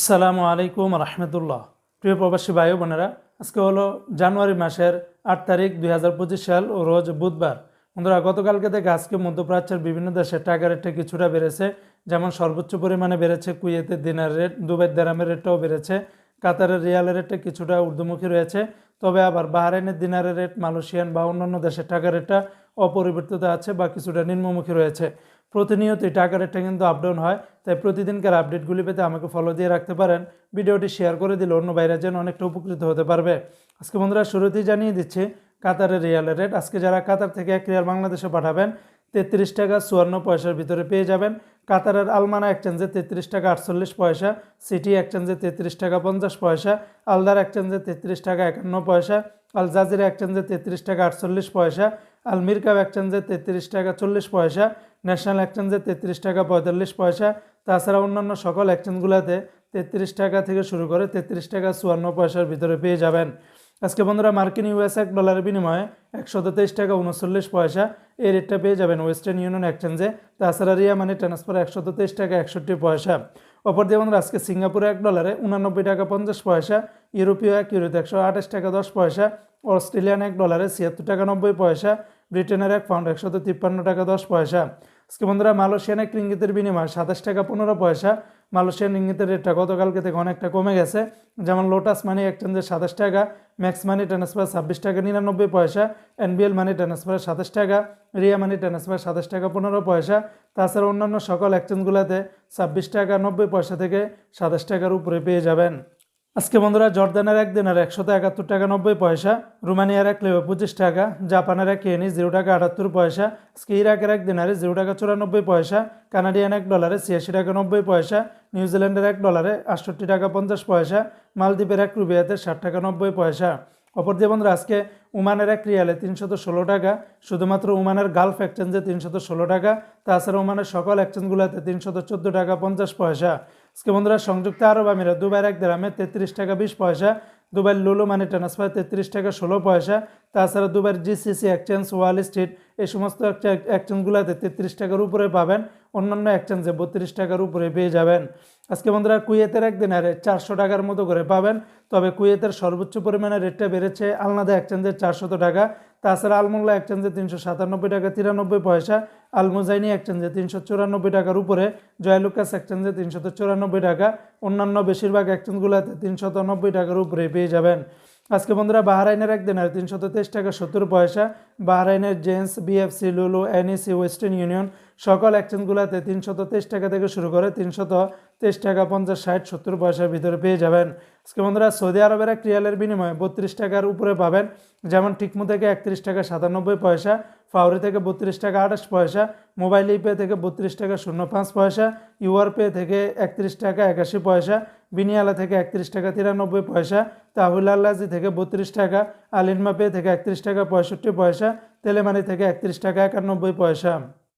আসসালামু আলাইকুম রহমতুল্লাহ। প্রিয় প্রবাসী ভাই বোনেরা, আজকে হলো জানুয়ারি মাসের আট তারিখ দুই হাজার পঁচিশ সাল ও রোজ বুধবার। বন্ধুরা, গতকালকে থেকে আজকে মধ্যপ্রাচ্যের বিভিন্ন দেশে টাকা রেটটা কিছুটা বেড়েছে। যেমন সর্বোচ্চ পরিমাণে বেড়েছে কুয়েতের দিনার রেট দুবাই দেরামের রেটটাও বেড়েছে। কাতারের রিয়ালের রেটটা কিছুটা ঊর্ধ্বমুখী রয়েছে। তবে আবার বাহারাইনের দিনারের রেট, মালয়েশিয়ান বা অন্যান্য দেশের টাকা রেটটা অপরিবর্তিত আছে বা কিছুটা নিম্নমুখী রয়েছে। প্রতিনিয়তই টাকা রেটটা কিন্তু আপডাউন হয়, তাই প্রতিদিনকার আপডেটগুলি পেতে আমাকে ফলো দিয়ে রাখতে পারেন। ভিডিওটি শেয়ার করে দিলে অন্য বাইরে যেন অনেকটা উপকৃত হতে পারবে। আজকে বন্ধুরা শুরুতেই জানিয়ে দিচ্ছি কাতারের রিয়ালের রেট আজকে যারা কাতার থেকে এক রিয়াল বাংলাদেশে পাঠাবেন, তেত্রিশ টাকা চুয়ান্ন পয়সার ভিতরে পেয়ে যাবেন। কাতারের আলমানা এক্সচেঞ্জে তেত্রিশ টাকা আটচল্লিশ পয়সা সিটি এক্সচেঞ্জে তেত্রিশ টাকা পঞ্চাশ পয়সা আলদার এক্সচেঞ্জে তেত্রিশ টাকা একান্ন পয়সা আল জাজিরা এক্সচেঞ্জে তেত্রিশ টাকা আটচল্লিশ পয়সা আল মিরকাব এক্সচেঞ্জে তেত্রিশ টাকা চল্লিশ পয়সা ন্যাশনাল এক্সচেঞ্জে তেত্রিশ টাকা পঁয়তাল্লিশ পয়সা। তাছাড়া অন্যান্য সকল এক্সচেঞ্জগুলোতে তেত্রিশ টাকা থেকে শুরু করে তেত্রিশ টাকা চুয়ান্ন পয়সার ভিতরে পেয়ে যাবেন। আজকে বন্ধুরা, মার্কিন ইউএস এক ডলারের বিনিময়ে একশো তেইশ টাকা উনচল্লিশ পয়সা এই রেটটা পেয়ে যাবেন ওয়েস্টার্ন ইউনিয়ন এক্সচেঞ্জে তাছাড়া রিয়া মানি ট্রান্সফার একশত তেইশ টাকা একষট্টি পয়সা। অপর দিয়ে বন্ধুরা, আজকে সিঙ্গাপুরে এক ডলারে উনানব্বই টাকা পঞ্চাশ পয়সা, ইউরোপীয় এক ইউরোতে একশো আঠাশ টাকা দশ পয়সা, অস্ট্রেলিয়ান এক ডলারে ছিয়াত্তর টাকা নব্বই পয়সা ব্রিটেনের এক পাউন্ড একশত তিপ্পান্ন টাকা দশ পয়সা। আজকে বন্ধুরা, মালয়েশিয়ান এক রিঙ্গিতের বিনিময় সাতাশ টাকা পনেরো পয়সা। মালয়েশিয়ান রিঙ্গিতের রেটটা গতকালকে থেকে অনেকটা কমে গেছে। যেমন লোটাস মানি এক্সচেঞ্জে সাতাশ টাকা ম্যাক্স মানি ট্রান্সফার ছাব্বিশ টাকা নিরানব্বই পয়সা এনবিএল মানি ট্রান্সফার সাতাশ টাকা রিয়া মানি ট্রান্সফার সাতাশ টাকা পনেরো পয়সা। তাছাড়া অন্যান্য সকল এক্সচেঞ্জগুলোতে ছাব্বিশ টাকা নব্বই পয়সা থেকে সাতাশ টাকার উপরে পেয়ে যাবেন। আজকে বন্ধুরা জর্দানের এক দিনের একশত একাত্তর টাকা নব্বই পয়সা, রুমানিয়ার এক লেবে পঁচিশ টাকা, জাপানের এক কেনি জিরো টাকা আটাত্তর পয়সা আজকে ইরাকের এক দিনারে জিরো টাকা চুরানব্বই পয়সা, কানাডিয়ান এক ডলারে ছিয়াশি টাকা নব্বই পয়সা, নিউজিল্যান্ডের এক ডলারে আটষট্টি টাকা পঞ্চাশ পয়সা, মালদ্বীপের এক রুবিয়াতে ষাট টাকা নব্বই পয়সা। অপর দিয়ে বন্ধুরা, আজকে উমানের এক রিয়ালে তিনশত ষোলো টাকা, শুধুমাত্র উমানের গালফ এক্সচেঞ্জে তিনশত ষোলো টাকা, তাছাড়া উমানের সকল এক্সচেঞ্জগুলোতে তিনশত চোদ্দ টাকা পঞ্চাশ পয়সা। আজকে বন্ধুরা, সংযুক্ত আরব আমিরাত, দুবাইয়ের এক দেরামে তেত্রিশ টাকা বিশ পয়সা, দুবাইয়ের লুলু মানি ট্রান্সফার তেত্রিশ টাকা ষোলো পয়সা, তাছাড়া দুবাইয়ের জিসিসি এক্সচেঞ্জ ওয়াল স্ট্রিট এই সমস্ত এক্সচেঞ্জগুলোতে তেত্রিশ টাকার উপরে পাবেন। অন্যান্য এক্সচেঞ্জে বত্রিশ টাকার উপরে পেয়ে যাবেন। আজকে বন্ধুরা কুয়েতের একদিন আরে চারশো টাকার মতো করে পাবেন। তবে কুয়েতের সর্বোচ্চ পরিমাণে রেটটা বেড়েছে আলনাদা এক্সচেঞ্জের চারশত টাকা। তাছাড়া আলমোল্লা এক্সচেঞ্জে তিনশো সাতানব্বই টাকা, তিরানব্বই পয়সা। আলমোজাইনি এক্সচেঞ্জে তিনশো চুরানব্বই টাকার উপরে। জয়লুকাস এক্সচেঞ্জে তিনশত চুরানব্বই টাকা। অন্যান্য বেশিরভাগ এক্সচেঞ্জগুলোতে তিনশত নব্বই টাকার উপরে পেয়ে যাবেন। আজকে বন্ধুরা বাহরাইনের একদিনের তিনশত তেইশ টাকা সত্তর পয়সা। বাহরাইনের gents BFC, Lulu, NEC, Western Union, সকল এক্সচেঞ্জগুলোতে তিনশো তেইশ টাকা থেকে শুরু করে তিনশত তেইশ টাকা পঞ্চাশ, ষাট, সত্তর পয়সার ভিতরে পেয়ে যাবেন। আজকে বন্ধুরা সৌদি আরবের এক রিয়ালের বিনিময়ে বত্রিশ টাকার উপরে পাবেন। যেমন টিকমু থেকে একত্রিশ টাকা সাতানব্বই পয়সা, ফাউরি থেকে বত্রিশ টাকা আঠাশ পয়সা, মোবাইল ইপে থেকে বত্রিশ টাকা শূন্য পাঁচ পয়সা ইউআর পে থেকে একত্রিশ টাকা একাশি পয়সা বিনিয়ালা থেকে একত্রিশ টাকা তিরানব্বই পয়সা, তাহুল আল্লাজি থেকে বত্রিশ টাকা আলিনমাপে থেকে একত্রিশ টাকা পঁয়ষট্টি পয়সা, তেলেমানি থেকে একত্রিশ টাকা একানব্বই পয়সা।